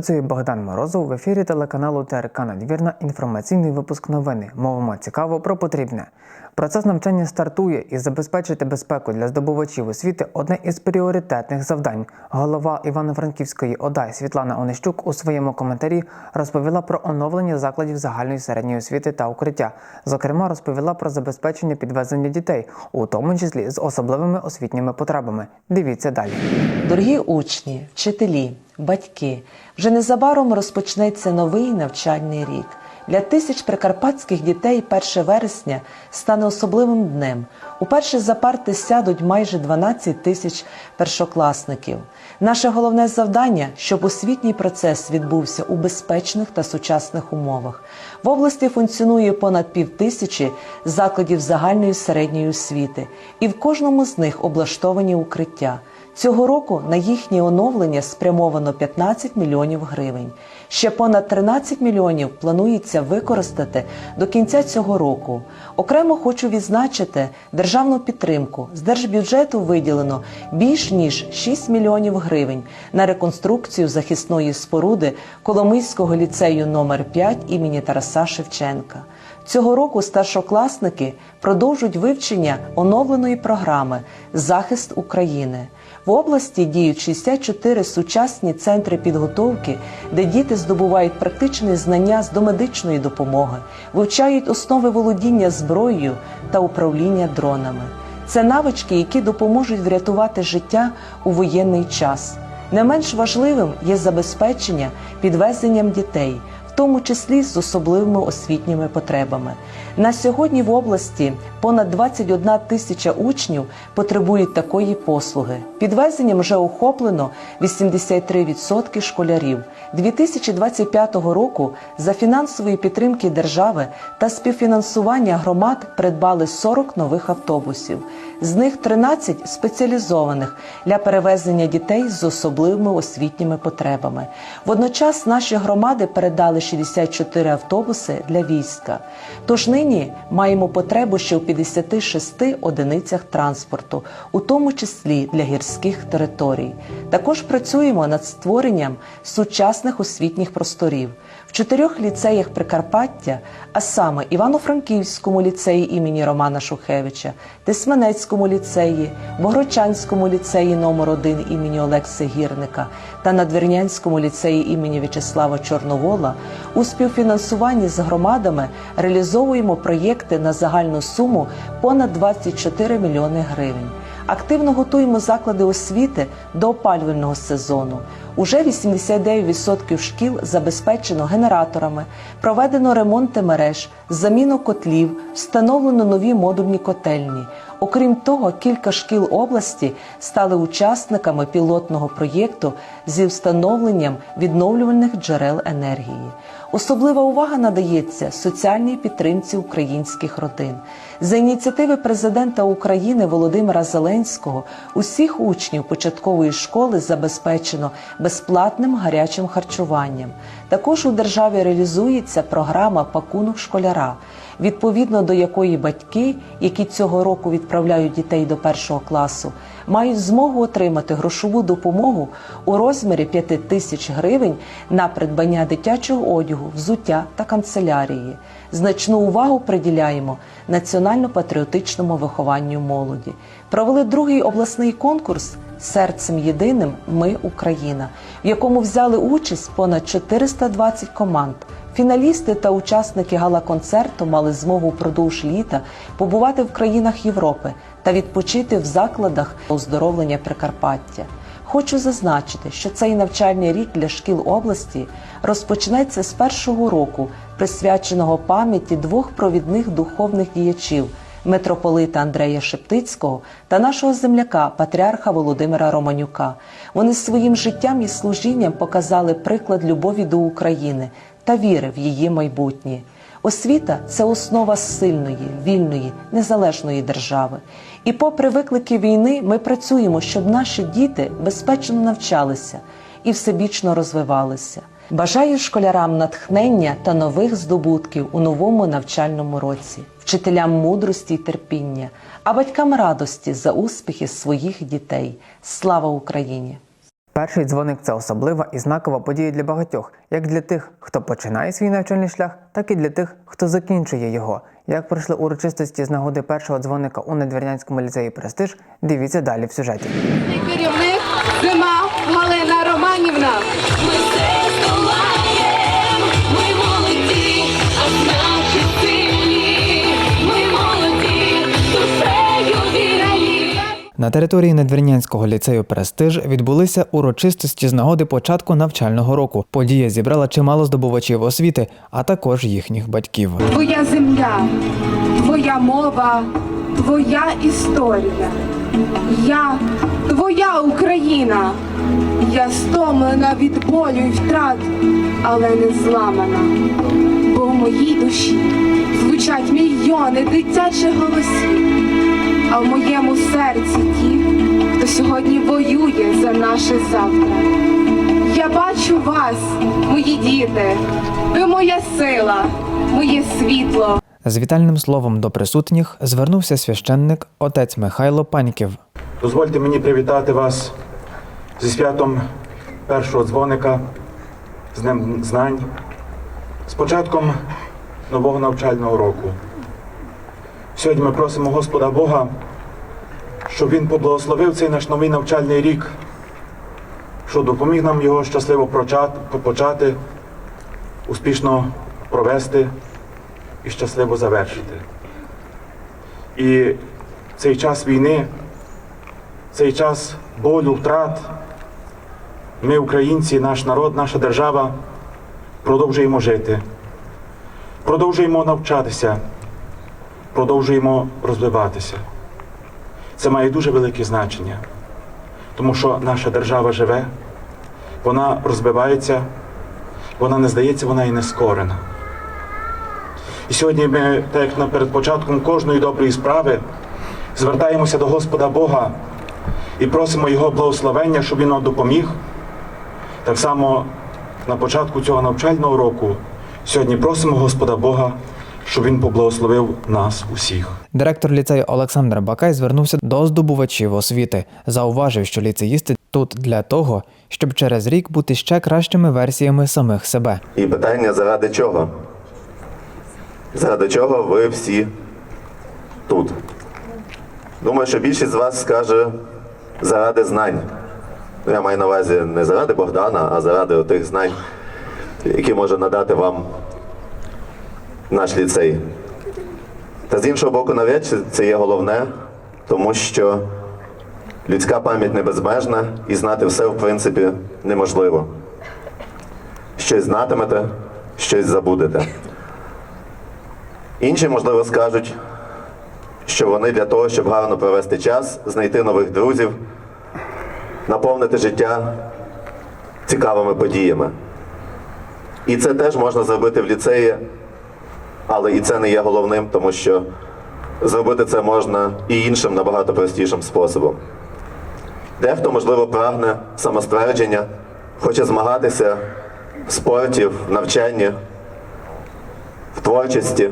Працює Богдан Морозов в ефірі телеканалу ТРК Надвірна. Інформаційний випуск новини. Мовимо цікаво про потрібне. Процес навчання стартує і забезпечити безпеку для здобувачів освіти одне із пріоритетних завдань. Голова Івано-Франківської ОДА Світлана Онищук у своєму коментарі розповіла про оновлення закладів загальної середньої освіти та укриття. Зокрема, розповіла про забезпечення підвезення дітей, у тому числі з особливими освітніми потребами. Дивіться далі. Дорогі учні, вчителі, батьки, вже незабаром розпочнеться новий навчальний рік. Для тисяч прикарпатських дітей 1 вересня стане особливим днем. Уперше за парти сядуть майже 12 тисяч першокласників. Наше головне завдання, щоб освітній процес відбувся у безпечних та сучасних умовах. В області функціонує понад півтисячі закладів загальної середньої освіти, і в кожному з них облаштовані укриття. Цього року на їхнє оновлення спрямовано 15 мільйонів гривень. Ще понад 13 мільйонів планується використати до кінця цього року. Окремо хочу відзначити державну підтримку. З держбюджету виділено більш ніж 6 мільйонів гривень на реконструкцію захисної споруди Коломийського ліцею номер 5 імені Тараса Шевченка. Цього року старшокласники продовжують вивчення оновленої програми Захист України. В області діють 64 сучасні центри підготовки, де діти здобувають практичні знання з домедичної допомоги, вивчають основи володіння зброєю та управління дронами. Це навички, які допоможуть врятувати життя у воєнний час. Не менш важливим є забезпечення підвезенням дітей, тому числі з особливими освітніми потребами. На сьогодні в області понад 21 тисяча учнів потребують такої послуги. Підвезенням вже охоплено 83% школярів. 2025 року за фінансової підтримки держави та співфінансування громад придбали 40 нових автобусів. З них 13 спеціалізованих для перевезення дітей з особливими освітніми потребами. Водночас наші громади передали 64 автобуси для війська. Тож нині маємо потребу ще у 56 одиницях транспорту, у тому числі для гірських територій. Також працюємо над створенням сучасних освітніх просторів. В чотирьох ліцеях Прикарпаття, а саме Івано-Франківському ліцеї імені Романа Шухевича, Тисменецькому ліцеї, Богородчанському ліцеї номер 1 імені Олекси Гірника та Надвірнянському ліцеї імені В'ячеслава Чорновола у співфінансуванні з громадами реалізовуємо проєкти на загальну суму понад 24 мільйони гривень. Активно готуємо заклади освіти до опалювального сезону. Уже 89% шкіл забезпечено генераторами, проведено ремонти мереж, заміну котлів, встановлено нові модульні котельні. Окрім того, кілька шкіл області стали учасниками пілотного проєкту зі встановленням відновлювальних джерел енергії. Особлива увага надається соціальній підтримці українських родин. За ініціативи президента України Володимира Зеленського усіх учнів початкової школи забезпечено безплатним гарячим харчуванням. Також у державі реалізується програма Пакунок школяра, відповідно до якої батьки, які цього року відправляють дітей до першого класу, мають змогу отримати грошову допомогу у розмірі 5 тисяч гривень на придбання дитячого одягу, взуття та канцелярії. Значну увагу приділяємо національно-патріотичному вихованню молоді. Провели другий обласний конкурс Серцем єдиним Ми Україна, в якому взяли участь понад 420 команд. Фіналісти та учасники гала-концерту мали змогу впродовж літа побувати в країнах Європи та відпочити в закладах оздоровлення Прикарпаття. Хочу зазначити, що цей навчальний рік для шкіл області розпочнеться з першого року, присвяченого пам'яті двох провідних духовних діячів митрополита Андрея Шептицького та нашого земляка, патріарха Володимира Романюка. Вони своїм життям і служінням показали приклад любові до України та віри в її майбутнє. Освіта це основа сильної, вільної, незалежної держави. І, попри виклики війни, ми працюємо, щоб наші діти безпечно навчалися і всебічно розвивалися. Бажаю школярам натхнення та нових здобутків у новому навчальному році, вчителям мудрості й терпіння, а батькам радості за успіхи своїх дітей. Слава Україні! Перший дзвоник це особлива і знакова подія для багатьох, як для тих, хто починає свій навчальний шлях, так і для тих, хто закінчує його. Як пройшли урочистості з нагоди першого дзвоника у Надвірнянському ліцеї Престиж, дивіться далі в сюжеті. керівник Зима Галина Романівна. На території Надвірнянського ліцею Престиж відбулися урочистості з нагоди початку навчального року. Подія зібрала чимало здобувачів освіти, а також їхніх батьків. Твоя земля, твоя мова, твоя історія. Я твоя Україна. Я стомлена від болю і втрат, але не зламана. Бо в моїй душі звучать мільйони дитячих голосів. А в моєму серці ті, хто сьогодні воює за наше завтра. Я бачу вас, мої діти, ви моя сила, моє світло. З вітальним словом до присутніх звернувся священник отець Михайло Паньків. Дозвольте мені привітати вас зі святом першого дзвоника, з Днем Знань, з початком нового навчального року. Сьогодні ми просимо Господа Бога, щоб Він поблагословив цей наш новий навчальний рік, що допоміг нам його щасливо почати, успішно провести і щасливо завершити. І цей час війни цей час болю, втрат, ми, українці, наш народ, наша держава, продовжуємо жити, продовжуємо навчатися, продовжуємо розвиватися. Це має дуже велике значення, тому що наша держава живе, вона розвивається, вона не здається, вона і не скорена. І сьогодні ми, так як перед початком кожної доброї справи, звертаємося до Господа Бога і просимо Його благословення, щоб Він нам допоміг. Так само на початку цього навчального року сьогодні просимо Господа Бога, щоб Він поблагословив нас усіх. Директор ліцею Олександр Бакай звернувся до здобувачів освіти. Зауважив, що ліцеїсти тут для того, щоб через рік бути ще кращими версіями самих себе. І питання заради чого? Заради чого ви всі тут? Думаю, що більшість з вас скаже заради знань. Я маю на увазі не заради Богдана, а заради тих знань, які може надати вам наш ліцей. Та з іншого боку, чи це є головне, тому що людська пам'ять не безмежна і знати все, в принципі, неможливо. Щось знатимете, щось забудете. Інші, можливо, скажуть, що вони для того, щоб гарно провести час, знайти нових друзів, наповнити життя цікавими подіями. І це теж можна зробити в ліцеї, але і це не є головним, тому що зробити це можна і іншим набагато простішим способом. Дехто, можливо, прагне самоствердження, хоче змагатися в спорті, в навчанні, в творчості.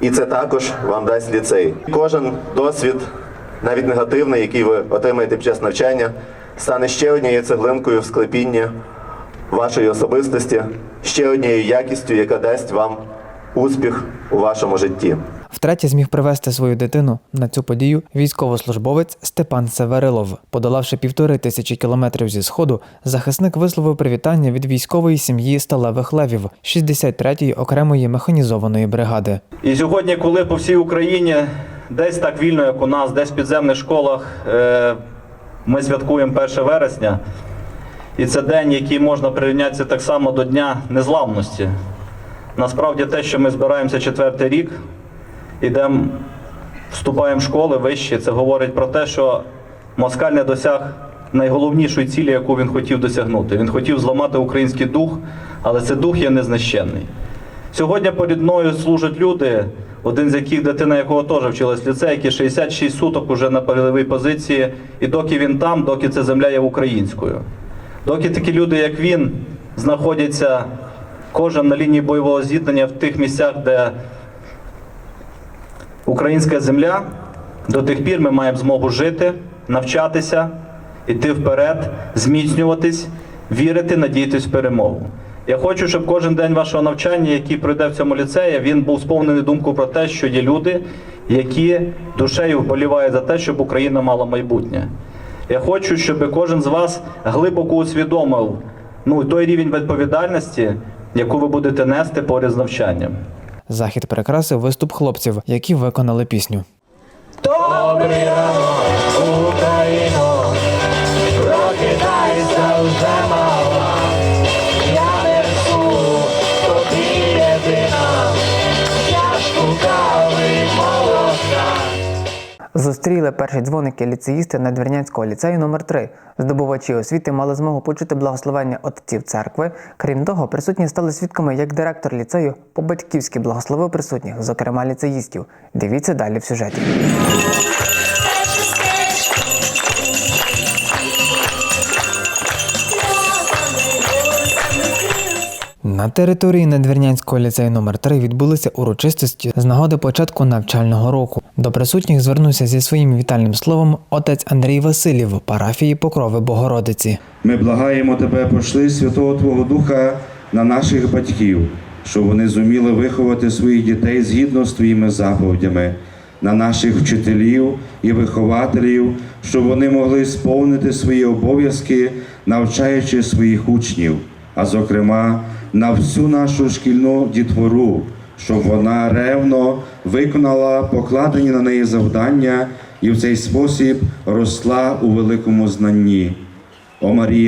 І це також вам дасть ліцей. Кожен досвід, навіть негативний, який ви отримаєте під час навчання, стане ще однією цеглинкою в склепінні вашої особистості, ще однією якістю, яка дасть вам успіх у вашому житті. Втретє зміг привезти свою дитину на цю подію військовослужбовець Степан Северилов. Подолавши півтори тисячі кілометрів зі сходу, захисник висловив привітання від військової сім'ї сталевих левів 63-ї окремої механізованої бригади. І сьогодні, коли по всій Україні десь так вільно, як у нас, десь в підземних школах е, ми святкуємо 1 вересня, і це день, який можна прирівнятися так само до Дня Незламності. Насправді те, що ми збираємося четвертий рік, ідемо, вступаємо в школи вищі, це говорить про те, що москаль не досяг найголовнішої цілі, яку він хотів досягнути. Він хотів зламати український дух, але цей дух є незнищенний. Сьогодні перед мною служать люди, один з яких дитина якого теж вчилась в ліцеї, який 66 суток уже на передовій позиції, і доки він там, доки ця земля є українською. Доки такі люди, як він, знаходяться кожен на лінії бойового зіткнення в тих місцях, де українська земля, до тих пір ми маємо змогу жити, навчатися йти вперед, зміцнюватись, вірити, надіятись в перемогу. Я хочу, щоб кожен день вашого навчання, який пройде в цьому ліцеї, він був сповнений думку про те, що є люди, які душею вболівають за те, щоб Україна мала майбутнє. Я хочу, щоб кожен з вас глибоко усвідомив ну, той рівень відповідальності, яку ви будете нести поряд з навчанням. Захід прикрасив виступ хлопців, які виконали пісню. Зустріли перші дзвоники ліцеїсти Надвірнянського ліцею номер 3 Здобувачі освіти мали змогу почути благословення отців церкви. Крім того, присутні стали свідками, як директор ліцею по-батьківськи благословив присутніх, зокрема ліцеїстів. Дивіться далі в сюжеті. На території Надвірнянського ліцею номер 3 відбулися урочистості з нагоди початку навчального року. До присутніх звернувся зі своїм вітальним словом отець Андрій Васильєв, парафії Покрови Богородиці. Ми благаємо тебе, пошли Святого Твого Духа на наших батьків, щоб вони зуміли виховати своїх дітей згідно з твоїми заповідями, на наших вчителів і вихователів, щоб вони могли сповнити свої обов'язки, навчаючи своїх учнів, а зокрема на всю нашу шкільну дітвору, щоб вона ревно виконала покладені на неї завдання і в цей спосіб росла у великому знанні. О Марія,